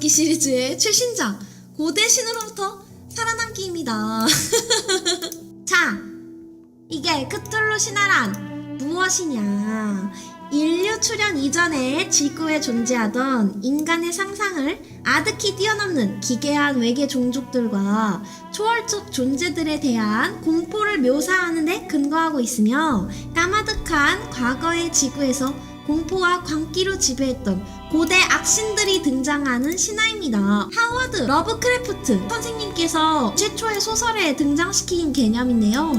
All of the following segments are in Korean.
살아남기 시리즈의 최신작 고대 신으로부터 살아남기입니다. 자, 이게 크툴루 신화란 무엇이냐? 인류 출현 이전에 지구에 존재하던 인간의 상상을 아득히 뛰어넘는 기괴한 외계 종족들과 초월적 존재들에 대한 공포를 묘사하는 데 근거하고 있으며 까마득한 과거의 지구에서 공포와 광기로 지배했던 고대 악신들이 등장하는 신화입니다. 하워드 러브크래프트 선생님께서 최초의 소설에 등장시킨 개념인데요.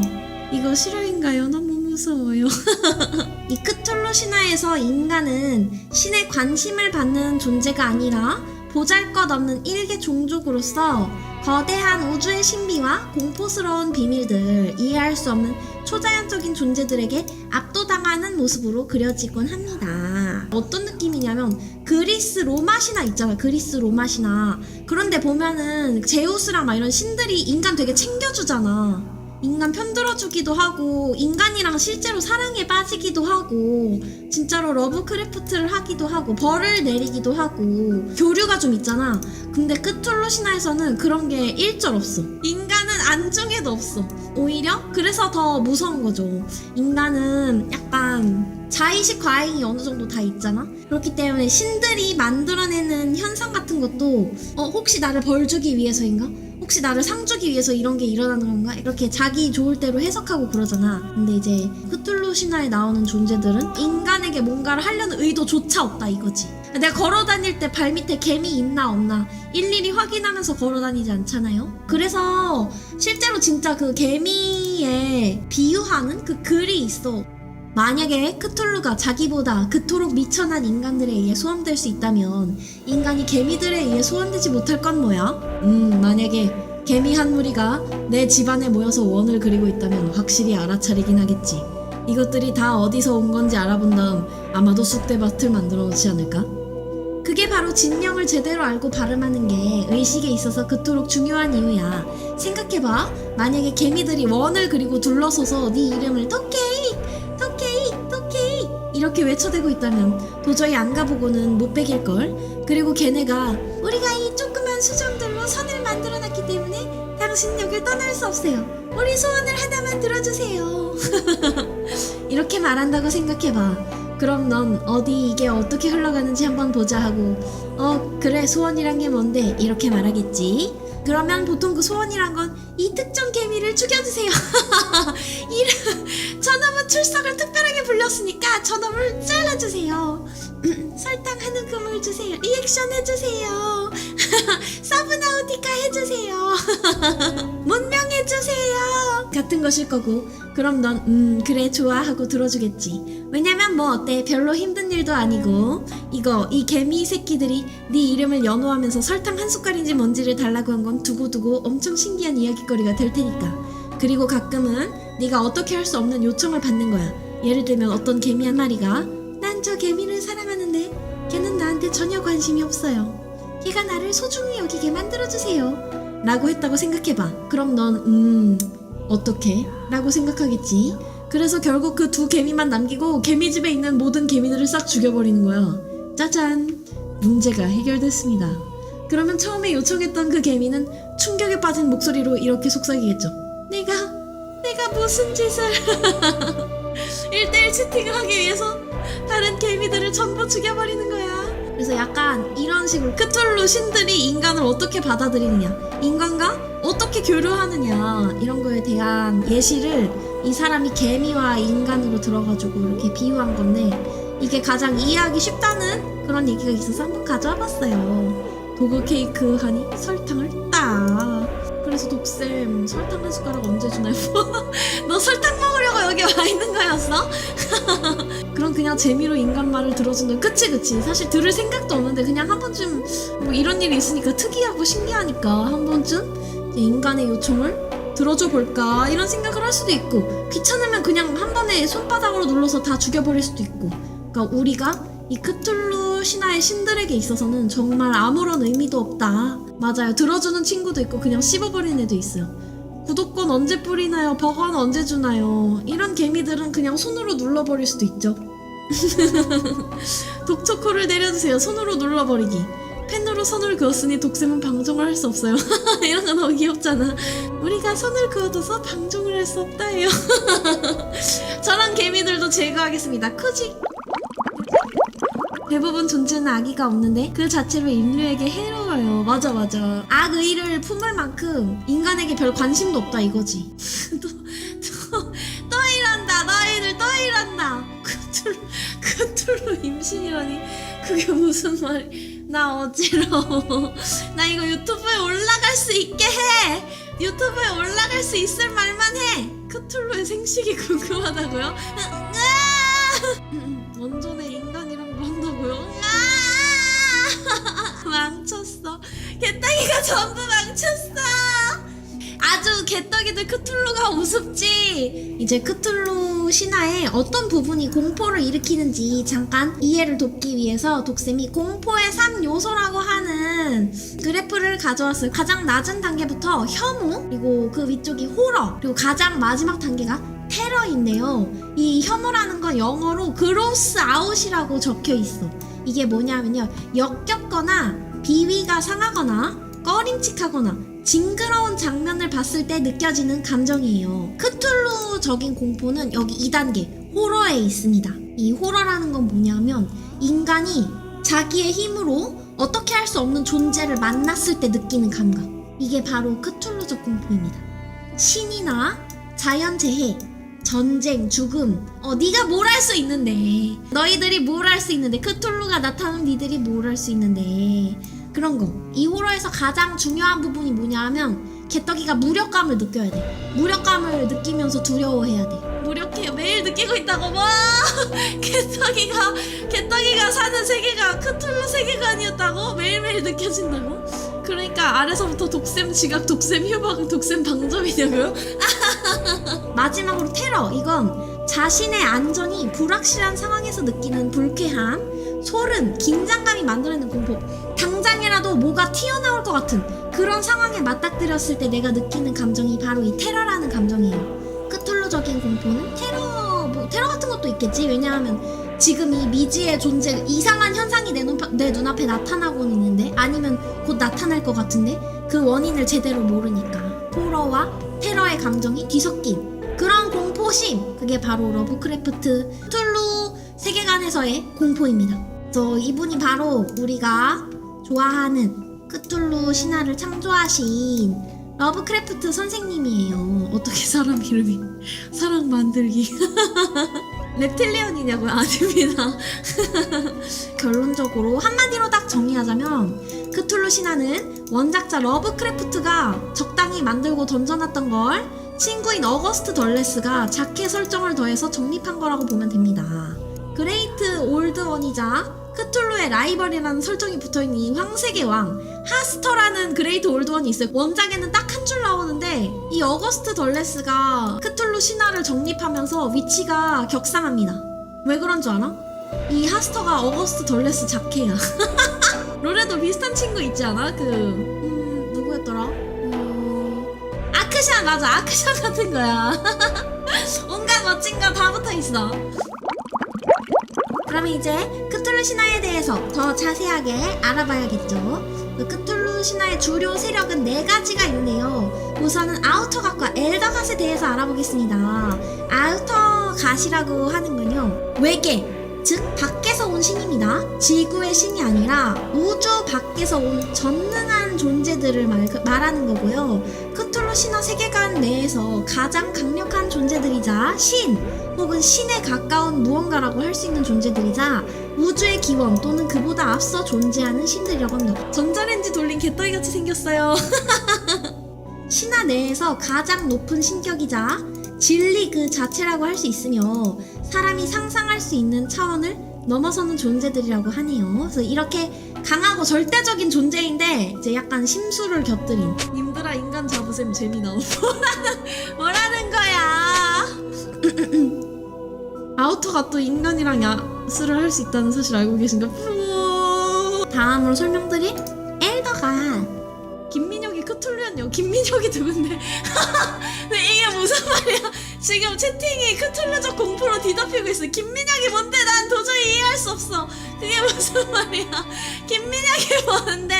이거 실화인가요? 너무 무서워요. 이 크툴루 신화에서 인간은 신의 관심을 받는 존재가 아니라 보잘것없는 일개 종족으로서 거대한 우주의 신비와 공포스러운 비밀들, 이해할 수 없는 초자연적인 존재들에게 압도당하는 모습으로 그려지곤 합니다. 어떤 느낌이냐면 그리스 로마 신화 있잖아. 그리스 로마 신화. 그런데 보면은 제우스랑 막 이런 신들이 인간 되게 챙겨주잖아. 인간 편들어주기도 하고 인간이 랑 실제로 사랑에 빠지기도 하고 진짜로 러브크래프트를 하기도 하고 벌을 내리기도 하고 교류가 좀 있잖아. 근데 크툴루 신화에서는 그런 게 일절 없어. 인간은 안중에도 없어. 오히려 그래서 더 무서운 거죠. 인간은 약간 자의식 과잉이 어느 정도 다 있잖아? 그렇기 때문에 신들이 만들어내는 현상 같은 것도 어 혹시 나를 벌 주기 위해서인가? 혹시 나를 상 주기 위해서 이런 게 일어나는 건가? 이렇게 자기 좋을 대로 해석하고 그러잖아. 근데 이제 크툴루 신화에 나오는 존재들은 인간에게 뭔가를 하려는 의도조차 없다 이거지. 내가 걸어 다닐 때 발밑에 개미 있나 없나 일일이 확인하면서 걸어 다니지 않잖아요. 그래서 실제로 진짜 그 개미에 비유하는 그 글이 있어. 만약에 크툴루가 자기보다 그토록 미천한 인간들에 의해 소환될 수 있다면 인간이 개미들에 의해 소환되지 못할 건 뭐야? 음, 만약에 개미 한 무리가 내 집안에 모여서 원을 그리고 있다면 확실히 알아차리긴 하겠지. 이것들이 다 어디서 온 건지 알아본 다음 아마도 쑥대밭을 만들어 놓지 않을까? 그게 바로 진명을 제대로 알고 발음하는 게 의식에 있어서 그토록 중요한 이유야. 생각해봐. 만약에 개미들이 원을 그리고 둘러서서 네 이름을 토케 이 이렇게 외쳐대고 있다면 도저히 안 가보고는 못 베길걸. 그리고 걔네가 우리가 이 조그만 수정들로 선을 만들어놨기 때문에 당신 여길 떠날 수 없어요. 우리 소원을 하나만 들어주세요. 이렇게 말한다고 생각해봐. 그럼 넌 어디 이게 어떻게 흘러가는지 한번 보자 하고 어 그래 소원이란 게 뭔데 이렇게 말하겠지 그러면 보통 그 소원이란 건 이 특정 개미를 죽여주세요. 이름 저놈은 출석을 특별하게 불렸으니까 저놈을 잘라주세요. 설탕 한 움큼을 주세요. 리액션 해주세요. 사브나우티카 해주세요. 문명 해주세요. 같은 것일 거고. 그럼 넌 음 그래 좋아 하고 들어주겠지. 왜냐면 뭐 어때? 별로 힘든 일도 아니고. 이거 이 개미 새끼들이 네 이름을 연호하면서 설탕 한 숟갈인지 뭔지를 달라고 한 건 두고두고 엄청 신기한 이야기거리가 될 테니까. 그리고 가끔은 네가 어떻게 할 수 없는 요청을 받는 거야. 예를 들면 어떤 개미 한 마리가 난 저 개미를 사랑하는데 걔는 나한테 전혀 관심이 없어요. 걔가 나를 소중히 여기게 만들어주세요 라고 했다고 생각해봐 그럼 넌 음... 어떻게? 라고 생각하겠지. 그래서 결국 그 두 개미만 남기고 개미집에 있는 모든 개미들을 싹 죽여버리는 거야. 짜잔! 문제가 해결됐습니다. 그러면 처음에 요청했던 그 개미는 충격에 빠진 목소리로 이렇게 속삭이겠죠. 내가, 내가 무슨 짓을. 1대1 채팅을 하기 위해서 다른 개미들을 전부 죽여버리는 거야. 그래서 약간 이런 식으로 크툴루 신들이 인간을 어떻게 받아들이느냐, 인간과 어떻게 교류하느냐 이런 거에 대한 예시를 이 사람이 개미와 인간으로 들어가지고 이렇게 비유한 건데 이게 가장 이해하기 쉽다는 그런 얘기가 있어서 한번 가져와 봤어요. 도그 케이크 하니 설탕을 딱. 그래서 독쌤 설탕 한 숟가락 언제 주나요? 너 설탕 먹으려고 여기 와 있는 거였어? 그럼 그냥 재미로 인간 말을 들어준다. 그치 그치. 사실 들을 생각도 없는데 그냥 한 번쯤 뭐 이런 일이 있으니까 특이하고 신기하니까 한 번쯤 인간의 요청을 들어줘 볼까 이런 생각을 할 수도 있고 귀찮으면 그냥 한 번에 손바닥으로 눌러서 다 죽여버릴 수도 있고. 그러니까 우리가 이 크툴루 신화의 신들에게 있어서는 정말 아무런 의미도 없다. 맞아요. 들어주는 친구도 있고 그냥 씹어버리는 애도 있어요. 구독권 언제 뿌리나요? 버거는 언제 주나요? 이런 개미들은 그냥 손으로 눌러버릴 수도 있죠. 독초코를 내려주세요. 손으로 눌러버리기. 펜으로 손을 그었으니 독쌤은 방종을 할 수 없어요. 이런 거 너무 귀엽잖아. 우리가 손을 그어둬서 방종을 할 수 없다예요. 저런 개미들도 제거하겠습니다. 크지? 대부분 존재는 악의가 없는데 그 자체로 인류에게 해로 워요. 맞아 맞아. 악의를 품을 만큼 인간에게 별 관심도 없다 이거지. 또, 또, 또 이란다. 너희들 또 이란다. 그툴 그툴로 임신이라니 그게 무슨 말이? 나 어지러워. 나 이거 유튜브에 올라갈 수 있게 해. 유튜브에 올라갈 수 있을 말만 해. 크툴루의 생식이 궁금하다고요? 원전의 인간이랑 한다고요? 으아! 망쳤어. 개떡이가 전부 망쳤어. 아주 개떡이들 크툴루가 우습지. 이제 크툴루 신화의 어떤 부분이 공포를 일으키는지 잠깐 이해를 돕기 위해서 독쌤이 공포의 3요소라고 하는 그래프를 가져왔어요. 가장 낮은 단계부터 혐오, 그리고 그 위쪽이 호러, 그리고 가장 마지막 단계가 테러인데요. 이 혐오라는 건 영어로 그로스 아웃이라고 적혀 있어. 이게 뭐냐면요. 역겹거나 비위가 상하거나 꺼림칙하거나 징그러운 장면을 봤을 때 느껴지는 감정이에요. 크툴루적인 공포는 여기 2단계 호러에 있습니다. 이 호러라는 건 뭐냐면 인간이 자기의 힘으로 어떻게 할 수 없는 존재를 만났을 때 느끼는 감각. 이게 바로 크툴루적 공포입니다. 신이나 자연재해, 전쟁, 죽음. 어, 네가 뭘 할 수 있는데. 너희들이 뭘 할 수 있는데. 크툴루가 나타나면 니들이 뭘 할 수 있는데. 그런 거. 이 호러에서 가장 중요한 부분이 뭐냐 하면 개떡이가 무력감을 느껴야 돼. 무력감을 느끼면서 두려워해야 돼. 무력해. 매일 느끼고 있다고. 와! 개떡이가, 개떡이가 사는 세계가 크툴루 세계관이었다고? 매일매일 느껴진다고? 그러니까 아래서부터 독샘 지각, 독샘 휴방, 독샘 방점이냐고요? 마지막으로 테러. 이건 자신의 안전이 불확실한 상황에서 느끼는 불쾌함, 소름, 긴장감이 만들어내는 공포. 당장이라도 뭐가 튀어나올 것 같은 그런 상황에 맞닥뜨렸을 때 내가 느끼는 감정이 바로 이 테러라는 감정이에요. 크툴루적인 공포는 테러, 뭐 테러 같은 것도 있겠지. 왜냐하면 지금 이 미지의 존재, 이상한 현상이 내, 눈, 내 눈앞에 나타나고는 있는데 아니면 곧 나타날 것 같은데 그 원인을 제대로 모르니까 호러와 테러의 감정이 뒤섞인 공포심 그게 바로 러브크래프트 툴루 세계관에서의 공포입니다. 저 이분이 바로 우리가 좋아하는 크툴루 신화를 창조하신 러브크래프트 선생님이에요. 어떻게 사람 이름이 사랑 만들기 reptilian이냐고요? 아닙니다. 결론적으로 한마디로 딱 정리하자면 크툴루 신화는 원작자 러브크래프트가 적당히 만들고 던져놨던 걸 친구인 어거스트 덜레스가 자켓 설정을 더해서 정립한 거라고 보면 됩니다. 그레이트 올드원이자 크툴루의 라이벌이라는 설정이 붙어있는 이 황색의 왕 하스터라는 그레이트 올드원이 있어요. 원작에는 딱 한 줄 나오는데 이 어거스트 덜레스가 크툴루 신화를 정립하면서 위치가 격상합니다. 왜 그런 줄 알아? 이 하스터가 어거스트 덜레스 자케야. 롤에도 비슷한 친구 있지 않아? 그 아크샨 맞아 아크샨 같은 거야. 온갖 멋진 거 다 붙어 있어. 그러면 이제 크툴루 신화에 대해서 더 자세하게 알아봐야겠죠. 그 크툴루 신화의 주요 세력은 네 가지가 있는데요. 우선은 아우터갓과 엘더갓에 대해서 알아보겠습니다. 아우터갓이라고 하는 건요. 외계, 즉 밖에서 온 신입니다. 지구의 신이 아니라 우주 밖에서 온 전능한 존재들을 말, 말하는 거고요. 크툴루 신화 세계관 내에서 가장 강력한 존재들이자 신 혹은 신에 가까운 무언가라고 할 수 있는 존재들이자 우주의 기원 또는 그보다 앞서 존재하는 신들이라고 합니다. 전자레인지 돌린 개떡이 같이 생겼어요. 신화 내에서 가장 높은 신격이자 진리 그 자체라고 할 수 있으며 사람이 상상할 수 있는 차원을 넘어서는 존재들이라고 하네요. 그래서 이렇게 강하고 절대적인 존재인데 이제 약간 심수를 곁들인 님들아 인간 잡으셈 재미나오 뭐라는 뭐라는 거야 아우터가 또 인간이랑 야스를 할 수 있다는 사실 알고 계신가? 뿌 다음으로 설명드릴 엘더가 김민혁이 크툴루였요. 김민혁이 누군데? 네, 이게 무슨 말이야? 지금 채팅이 크툴루적 공포로 뒤덮이고 있어. 김민혁이 뭔데? 난 도저히 이해할 수 없어. 그게 무슨 말이야? 김민혁이 뭔데?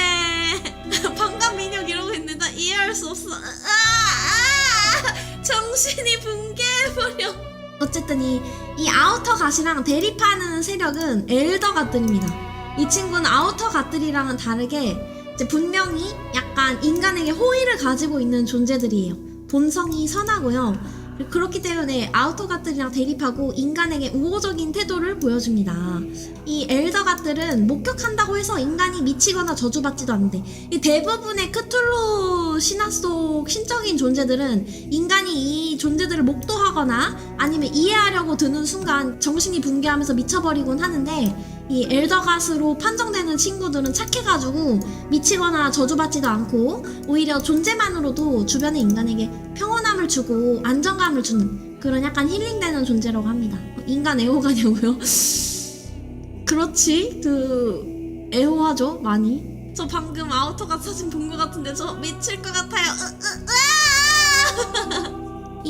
방금 민혁 이러고 있는데 나 이해할 수 없어. 아, 아, 정신이 붕괴해버려. 어쨌든 이, 이 아우터 갓이랑 대립하는 세력은 엘더 갓들입니다. 이 친구는 아우터 갓들이랑은 다르게 이제 분명히 약간 인간에게 호의를 가지고 있는 존재들이에요. 본성이 선하고요. 그렇기 때문에 아우터 갓들이랑 대립하고 인간에게 우호적인 태도를 보여줍니다. 이 엘더 갓들은 목격한다고 해서 인간이 미치거나 저주받지도 않는데 이 대부분의 크툴루 신화 속 신적인 존재들은 인간이 이 존재들을 목도하거나 아니면 이해하려고 드는 순간 정신이 붕괴하면서 미쳐버리곤 하는데 이 엘더갓으로 판정되는 친구들은 착해가지고 미치거나 저주받지도 않고 오히려 존재만으로도 주변의 인간에게 평온함을 주고 안정감을 주는 그런 약간 힐링되는 존재라고 합니다. 인간 애호가냐고요? 그렇지 그 애호하죠 많이. 저 방금 아우터가 사진 본 것 같은데 저 미칠 것 같아요. 으, 으, 으아!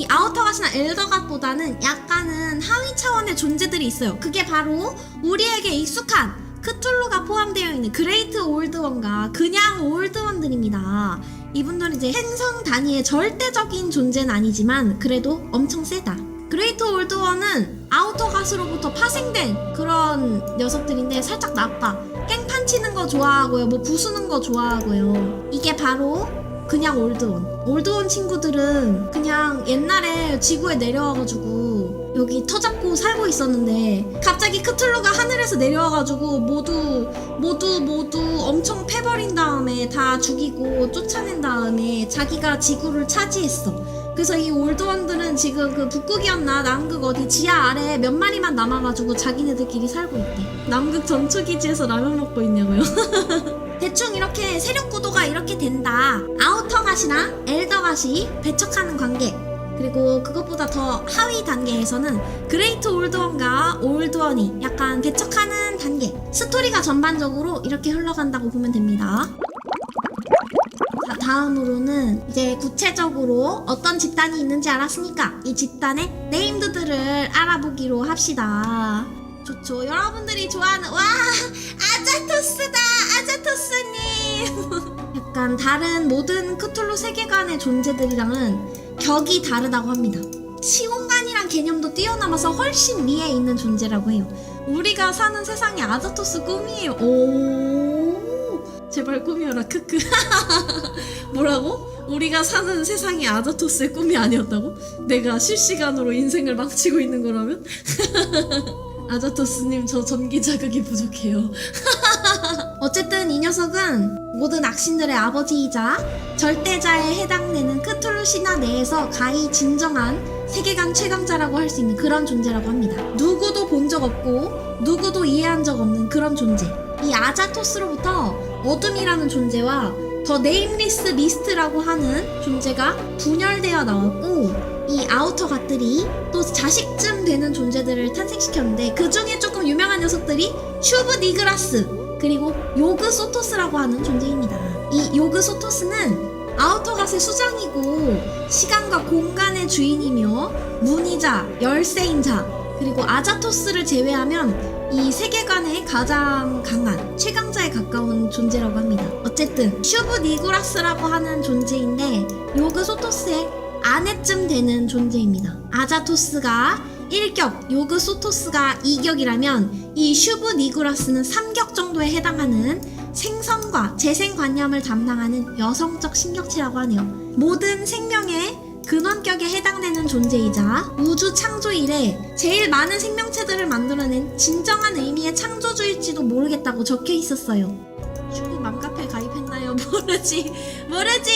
이 아우터갓이나 엘더갓보다는 약간은 하위 차원의 존재들이 있어요. 그게 바로 우리에게 익숙한 크툴루가 포함되어 있는 그레이트 올드원과 그냥 올드원들입니다. 이분들은 이제 행성 단위의 절대적인 존재는 아니지만 그래도 엄청 세다. 그레이트 올드원은 아우터갓으로부터 파생된 그런 녀석들인데 살짝 나빠. 깽판 치는 거 좋아하고요. 뭐 부수는 거 좋아하고요. 이게 바로 그냥 올드원. 올드원 친구들은 그냥 옛날에 지구에 내려와가지고 여기 터잡고 살고 있었는데 갑자기 크툴루가 하늘에서 내려와가지고 모두 모두 모두 엄청 패버린 다음에 다 죽이고 쫓아낸 다음에 자기가 지구를 차지했어. 그래서 이 올드원들은 지금 그 북극이었나 남극 어디 지하 아래 몇 마리만 남아가지고 자기네들끼리 살고 있대. 남극 전투기지에서 라면 먹고 있냐고요? 대충 이렇게 세력 구도가 이렇게 된다. 아우터갓이랑 엘더갓이 배척하는 관계. 그리고 그것보다 더 하위 단계에서는 그레이트 올드원과 올드원이 약간 배척하는 단계. 스토리가 전반적으로 이렇게 흘러간다고 보면 됩니다. 자, 다음으로는 이제 구체적으로 어떤 집단이 있는지 알았으니까 이 집단의 네임드들을 알아보기로 합시다. 좋죠. 여러분들이 좋아하는 와 아자토스다 아자토스님. 약간 다른 모든 크툴루 세계관의 존재들이랑은 격이 다르다고 합니다. 시공간이란 개념도 뛰어넘어서 훨씬 위에 있는 존재라고 해요. 우리가 사는 세상이 아자토스 꿈이에요. 오, 제발 꿈이어라. 크크. 뭐라고? 우리가 사는 세상이 아자토스의 꿈이 아니었다고? 내가 실시간으로 인생을 망치고 있는 거라면? 아자토스님 저 전기 자극이 부족해요. 어쨌든 이 녀석은 모든 악신들의 아버지이자 절대자에 해당되는 크툴루 신화 내에서 가히 진정한 세계관 최강자라고 할 수 있는 그런 존재라고 합니다. 누구도 본 적 없고 누구도 이해한 적 없는 그런 존재. 이 아자토스로부터 어둠이라는 존재와 더 네임리스 미스트라고 하는 존재가 분열되어 나왔고 이 아우터 갓들이 또 자식쯤 되는 존재들을 탄생시켰는데 그 중에 조금 유명한 녀석들이 슈브 니그라스 그리고 요그 소토스라고 하는 존재입니다. 이 요그 소토스는 아우터 갓의 수장이고 시간과 공간의 주인이며 문이자 열쇠인 자 그리고 아자토스를 제외하면 이 세계관의 가장 강한 최강자에 가까운 존재라고 합니다. 어쨌든 슈브 니구라스라고 하는 존재인데 요그 소토스의 아내쯤 되는 존재입니다. 아자토스가 1격, 요그 소토스가 2격이라면 이 슈브 니구라스는 3격 정도에 해당하는 생선과 재생관념을 담당하는 여성적 신격체라고 하네요. 모든 생명의 근원격에 해당되는 존재이자 우주 창조 이래 제일 많은 생명체들을 만들어낸 진정한 의미의 창조주일지도 모르겠다고 적혀 있었어요. 슈브 맘카페 가입했나요? 모르지, 모르지.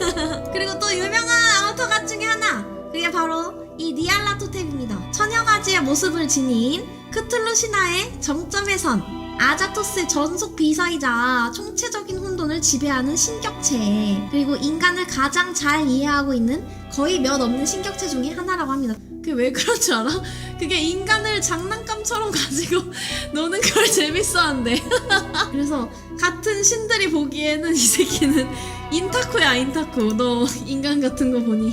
그리고 또 유명한 아우터갓 중에 하나, 그게 바로 이 니알라 토템입니다. 천여 가지의 모습을 지닌 크툴루 신화의 정점의 선, 아자토스의 전속 비서이자 총체적인 혼돈을 지배하는 신격체 그리고 인간을 가장 잘 이해하고 있는 거의 몇 없는 신격체 중에 하나라고 합니다. 그게 왜 그런 줄 알아? 그게 인간을 장난감처럼 가지고 노는 걸 재밌어한대. 그래서 같은 신들이 보기에는 이 새끼는 인타쿠야 인타쿠. 너 인간 같은 거 보니.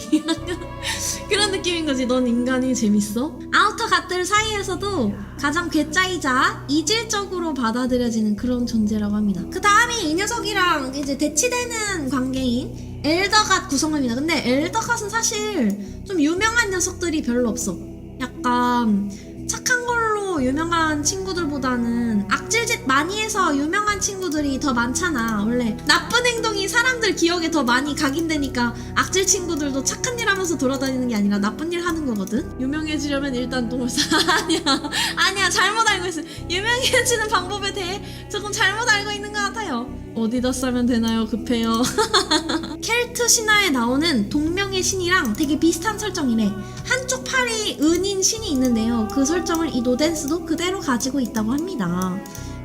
그런 느낌인 거지. 넌 인간이 재밌어? 아우터 갓들 사이에서도 가장 괴짜이자 이질적으로 받아들여지는 그런 존재라고 합니다. 그 다음이 이 녀석이랑 이제 대치되는 관계인 엘더갓 구성원입니다. 근데 엘더갓은 사실 좀 유명한 녀석들이 별로 없어. 약간 착한 유명한 친구들보다는 악질짓 많이 해서 유명한 친구들이 더 많잖아. 원래 나쁜 행동이 사람들 기억에 더 많이 각인되니까 악질 친구들도 착한 일 하면서 돌아다니는 게 아니라 나쁜 일 하는 거거든. 유명해지려면 일단 싸. 아니야. 아니야. 잘못 알고 있어. 유명해지는 방법에 대해 조금 잘못 알고 있는 것 같아요. 어디다 싸면 되나요? 급해요. 켈트 신화에 나오는 동명의 신이랑 되게 비슷한 설정이래. 한쪽 팔이 은인 신이 있는데요. 그 설정을 이 노덴스도 그대로 가지고 있다고 합니다.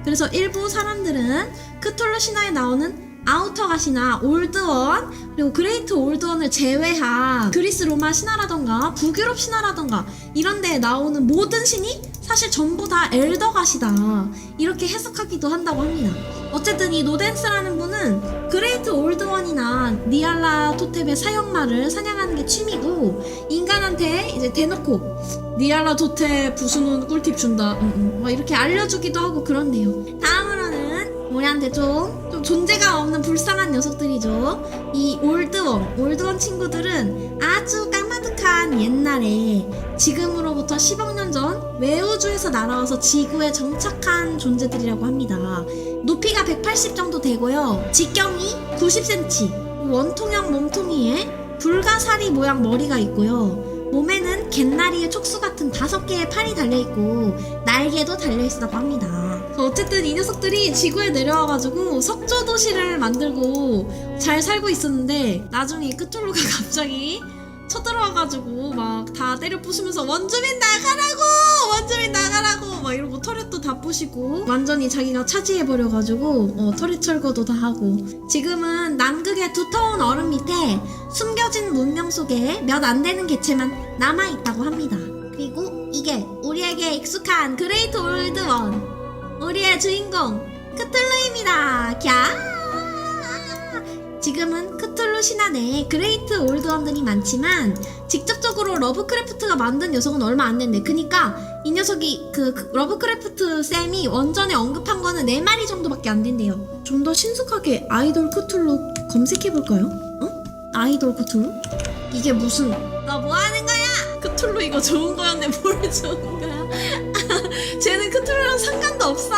그래서 일부 사람들은 크툴루 신화에 나오는 아우터가시나 올드원 그리고 그레이트 올드원을 제외한 그리스 로마 신화라던가 북유럽 신화라던가 이런 데에 나오는 모든 신이 사실 전부 다 엘더가시다 이렇게 해석하기도 한다고 합니다. 어쨌든 이 노덴스라는 분은 그레이트 올드원이나 니알라 토템의 사형말을 사냥하는 게 취미고 인간한테 이제 대놓고 니알라 토템 부수는 꿀팁 준다 음, 음, 막 이렇게 알려주기도 하고 그렇네요. 다음으로는 우리한테 좀, 좀 존재감 없는 불쌍한 녀석들이죠. 이 올드원, 올드원 친구들은 아주 까마득한 옛날에 지금으로부터 10억 년전 외우주에서 날아와서 지구에 정착한 존재들이라고 합니다. 높이가 180 정도 되고요. 직경이 90cm, 원통형 몸통이에 불가사리 모양 머리가 있고요. 몸에는 갯나리의 촉수 같은 다섯 개의 팔이 달려있고 날개도 달려있다고 합니다. 어쨌든 이 녀석들이 지구에 내려와가지고 석조 도시를 만들고 잘 살고 있었는데 나중에 크툴루가 갑자기 쳐들어와가지고 막 다 때려 부수면서 원주민 나가라고! 원주민 나가라고! 막 이러고 터렛도 다 부시고 완전히 자기가 차지해버려가지고 어, 터렛 철거도 다 하고. 지금은 남극의 두터운 얼음 밑에 숨겨진 문명 속에 몇 안 되는 개체만 남아있다고 합니다. 그리고 이게 우리에게 익숙한 그레이트 올드 원 우리의 주인공 크툴루입니다. 갸 지금은 크툴루 신화 내에 그레이트 올드 원들이 많지만 직접적으로 러브크래프트가 만든 녀석은 얼마 안 된대. 그니까 이 녀석이 그, 그 러브크래프트 쌤이 원전에 언급한 거는 4마리 정도밖에 안 된대요. 좀 더 신속하게 아이돌 크툴루 검색해볼까요? 어? 아이돌 크툴루? 이게 무슨 너 뭐 하는 거야? 크툴루 이거 좋은 거였네 뭘 좋은 거야? 쟤는 크툴루랑 상관도 없어.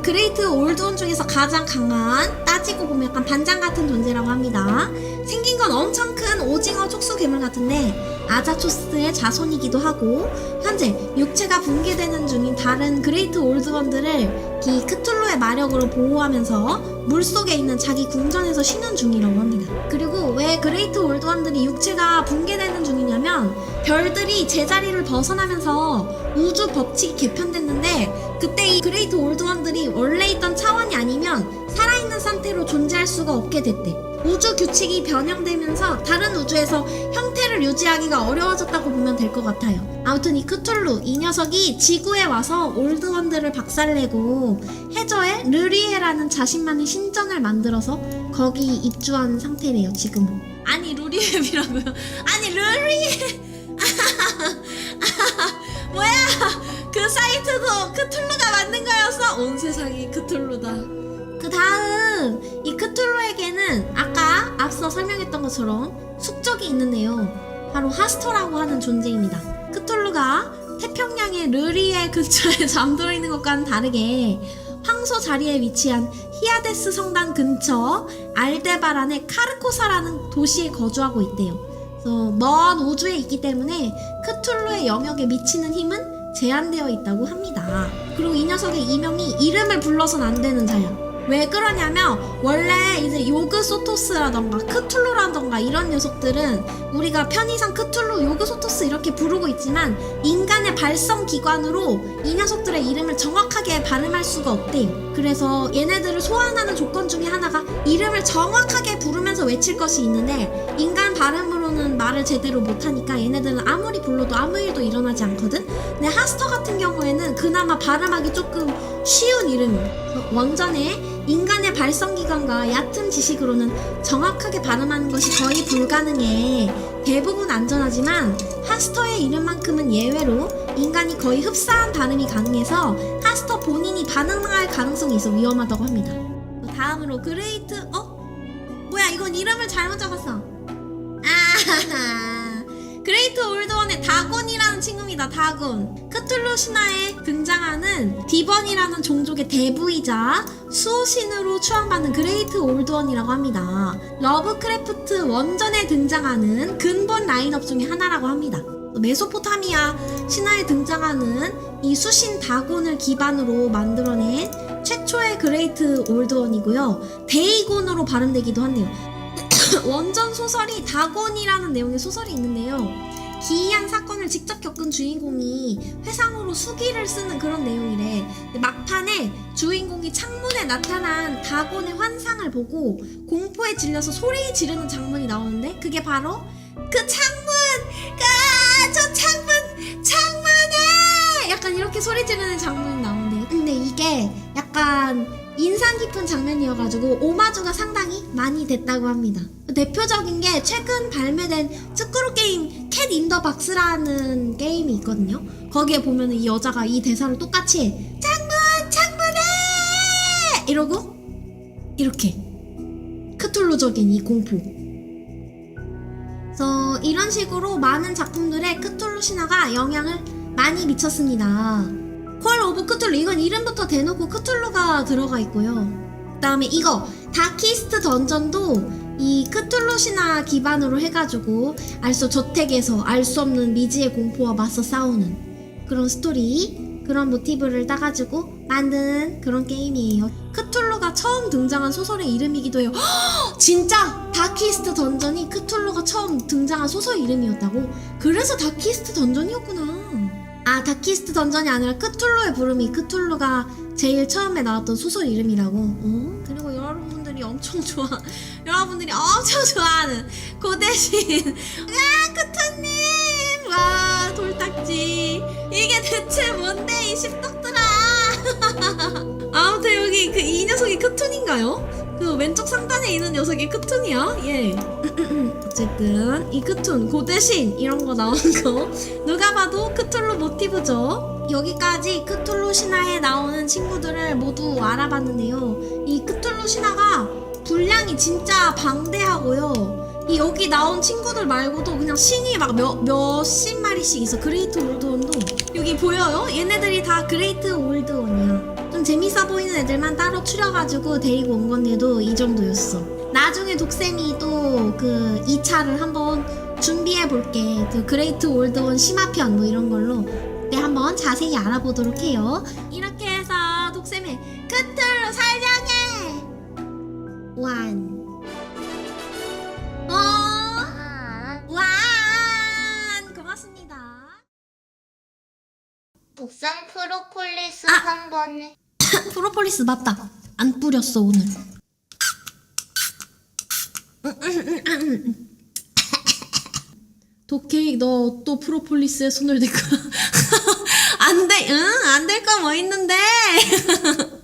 그레이트 올드원 중에서 가장 강한 따지고 보면 약간 반장 같은 존재라고 합니다. 생긴 건 엄청 큰 오징어 촉수 괴물 같은데 아자초스의 자손이기도 하고 현재 육체가 붕괴되는 중인 다른 그레이트 올드원들을 이 크툴루의 마력으로 보호하면서 물속에 있는 자기 궁전에서 쉬는 중이라고 합니다. 그리고 왜 그레이트 올드원들이 육체가 붕괴되는 중이냐면 별들이 제자리를 벗어나면서 우주 법칙이 개편됐는데 그때 이 그레이트 올드원들이 원래 있던 차원이 아니면 살아있는 상태로 존재할 수가 없게 됐대. 우주 규칙이 변형되면서 다른 우주에서 형태를 유지하기가 어려워졌다고 보면 될 것 같아요. 아무튼 이 크툴루 이 녀석이 지구에 와서 올드원들을 박살내고 해저에 르리에라는 자신만의 신전을 만들어서 거기 입주한 상태래요 지금은. 아니 루리앱이라고요? 아니 르리에 뭐야? 그 사이트도 크툴루가 만든 거였어? 온 세상이 크툴루다. 그 다음 이 크툴루에게는 아까 앞서 설명했던 것처럼 숙적이 있는데요. 바로 하스터라고 하는 존재입니다. 크툴루가 태평양의 르리에 근처에 잠들어 있는 것과는 다르게 황소 자리에 위치한 히아데스 성당 근처 알데바란의 카르코사라는 도시에 거주하고 있대요. 그래서 먼 우주에 있기 때문에 크툴루의 영역에 미치는 힘은 제한되어 있다고 합니다. 그리고 이 녀석의 이명이 이름을 불러선 안 되는 자야. 왜 그러냐면 원래 이제 요그 소토스라던가 크툴루라던가 이런 녀석들은 우리가 편의상 크툴루, 요그 소토스 이렇게 부르고 있지만 인간의 발성 기관으로 이 녀석들의 이름을 정확하게 발음할 수가 없대요. 그래서 얘네들을 소환하는 조건 중에 하나가 이름을 정확하게 부르면서 외칠 것이 있는데 인간 발음으로 는 말을 제대로 못하니까 얘네들은 아무리 불러도 아무 일도 일어나지 않거든. 근데 하스터 같은 경우에는 그나마 발음하기 조금 쉬운 이름이에요. 원전에 인간의 발성 기관과 얕은 지식으로는 정확하게 발음하는 것이 거의 불가능해. 대부분 안전하지만 하스터의 이름만큼은 예외로 인간이 거의 흡사한 반응이 가능해서 하스터 본인이 반응할 가능성이 있어 위험하다고 합니다. 다음으로 그레이트 어? 뭐야 이건 이름을 잘못 적었어. 아 그레이트 올드원의 다곤이라는 친구입니다. 다곤. 크툴루 신화에 등장하는 디번이라는 종족의 대부이자 수호신으로 추앙받는 그레이트 올드원이라고 합니다. 러브크래프트 원전에 등장하는 근본 라인업 중에 하나라고 합니다. 메소포타미아 신화에 등장하는 이 수신 다곤을 기반으로 만들어낸 최초의 그레이트 올드원이고요. 데이곤으로 발음되기도 하네요. 원전 소설이 다곤이라는 내용의 소설이 있는데요. 기이한 사건을 직접 겪은 주인공이 회상으로 수기를 쓰는 그런 내용이래. 막판에 주인공이 창문에 나타난 다곤의 환상을 보고 공포에 질려서 소리 지르는 장면이 나오는데 그게 바로 그 창문! 아, 저 창문! 창문에! 약간 이렇게 소리 지르는 장면이 나오는데요. 근데 이게 약간 인상 깊은 장면이어가지고 오마주가 상당히 많이 됐다고 합니다. 대표적인 게 최근 발매된 스크롤 게임 캣 인 더 박스라는 게임이 있거든요. 거기에 보면은 이 여자가 이 대사를 똑같이 해. 창문! 창문에! 이러고 이렇게 크툴루적인 이 공포. 그래서 이런 식으로 많은 작품들에 크툴루 신화가 영향을 많이 미쳤습니다. 콜 오브 크툴루 이건 이름부터 대놓고 크툴루가 들어가 있고요. 그다음에 이거 다키스트 던전도 이 크툴루 신화 기반으로 해가지고 알수 저택에서 알 수 없는 미지의 공포와 맞서 싸우는 그런 스토리 그런 모티브를 따가지고 만든 그런 게임이에요. 크툴루가 처음 등장한 소설의 이름이기도 해요. 헉! 진짜 다키스트 던전이 크툴루가 처음 등장한 소설 이름이었다고? 그래서 다키스트 던전이었구나. 아 다키스트 던전이 아니라 크툴루의 부름이 크툴루가 제일 처음에 나왔던 소설 이름이라고. 어? 그리고 여러분들이 엄청 좋아. 여러분들이 엄청 좋아하는 고대신. 야 크투님. 와 돌딱지. 이게 대체 뭔데 이 십덕들아. 아무튼 여기 그 이 녀석이 크툰인가요? 그 왼쪽 상단에 있는 녀석이 크툰이야? 예. 어쨌든 이 크툰 고대신 이런 거 나오는 거 누가 봐도 크툴루 모티브죠. 여기까지 크툴루 신화에 나오는 친구들을 모두 알아봤는데요. 이 크툴루 신화가 분량이 진짜 방대하고요. 이 여기 나온 친구들 말고도 그냥 신이 막 몇, 몇십 마리씩 있어. 그레이트 올드원도. 여기 보여요? 얘네들이 다 그레이트 올드원이야. 좀 재밌어 보이는 애들만 따로 추려가지고 데리고 온 건데도 이 정도였어. 나중에 독쌤이 또 그 2차를 한번 준비해 볼게. 그 그레이트 올드원 심화편 뭐 이런 걸로 네, 한번 자세히 알아보도록 해요. 이렇게 해서 독쌤의 끝을 설명해! 완. 어, 완! 고맙습니다. 옥상 프로폴리스 아! 한 번에 프로폴리스 맞다. 안 뿌렸어, 오늘. 도케이, 너 또 프로폴리스에 손을 댈 거야? 안 돼, 응? 안 될 거 뭐 있는데?